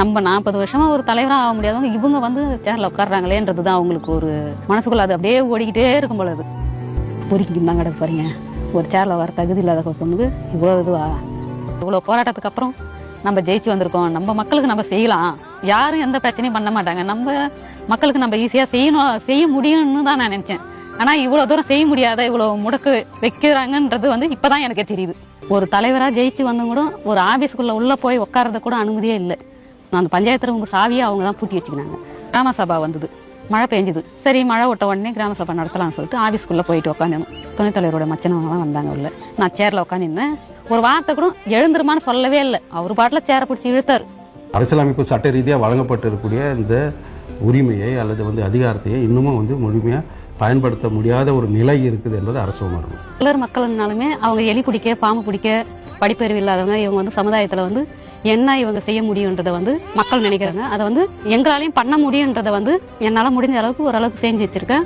நம்ம நாற்பது வருஷமா ஒரு தலைவராக ஆக முடியாதவங்க இவங்க வந்து சேர்ல உட்காடுறாங்களேன்றது தான் அவங்களுக்கு ஒரு மனசுக்குள்ள அது அப்படியே ஓடிக்கிட்டே இருக்கும் பொழுது பொறுக்கிட்டு தான் கிடக்கு பாருங்க ஒரு சேர்ல வர தகுதி இல்லாத ஒரு பொண்ணுக்கு இவ்வளோ இதுவா? இவ்வளோ போராட்டத்துக்கு அப்புறம் நம்ம ஜெயிச்சு வந்திருக்கோம். நம்ம மக்களுக்கு நம்ம செய்யலாம். யாரும் எந்த பிரச்சனையும் பண்ண மாட்டாங்க. நம்ம மக்களுக்கு நம்ம ஈஸியாக செய்யணும் செய்ய முடியும்னு தான் நான் நினச்சேன். ஆனால் இவ்வளோ தூரம் செய்ய முடியாத இவ்வளோ முடக்கு வைக்கிறாங்கன்றது வந்து இப்போ தான் எனக்கு தெரியுது. ஒரு தலைவராக ஜெயிச்சு வந்தும் கூட ஒரு ஆஃபீஸுக்குள்ளே உள்ளே போய் உட்கார்றது கூட அனுமதியே இல்லை. அந்த பஞ்சாயத்தில் உங்கள் சாவியை அவங்க தான் பூட்டி வச்சுக்கினாங்க. கிராம சபா வந்தது. மழை பெஞ்சுது. சரி மழை விட்ட உடனே கிராம சபை நடத்தலாம்னு சொல்லிட்டு ஆஃபீஸ்க்குள்ளே போயிட்டு உட்காந்து துணைத் தலைவரோட மச்சனவங்களாம் வந்தாங்க உள்ள. நான் சேரில் உட்காந்துருந்தேன் ஒரு வார்த்தை கூட எழுந்துருமான்னு சொல்லவே இல்லை. அவர் பாட்டில் சேரை பிடிச்சி இழுத்தாரு. அரசியலமைப்பு சட்ட ரீதியாக வழங்கப்பட்டிருக்கக்கூடிய இந்த உரிமையை அல்லது வந்து அதிகாரத்தையே இன்னமும் வந்து முழுமையாக பயன்படுத்த முடியாத ஒரு நிலை இருக்குது என்பது அரசு உணர்வு. மக்கள்னாலுமே அவங்க எலி பிடிக்க பாம்பு பிடிக்க படிப்பறிவு இல்லாதவங்க இவங்க வந்து சமுதாயத்தில் வந்து என்ன இவங்க செய்ய முடியுன்றதை வந்து மக்கள் நினைக்கிறாங்க. அதை வந்து எங்களாலையும் பண்ண முடியுன்றதை வந்து என்னால் முடிஞ்ச அளவுக்கு ஓரளவுக்கு செஞ்சு வச்சிருக்கேன்.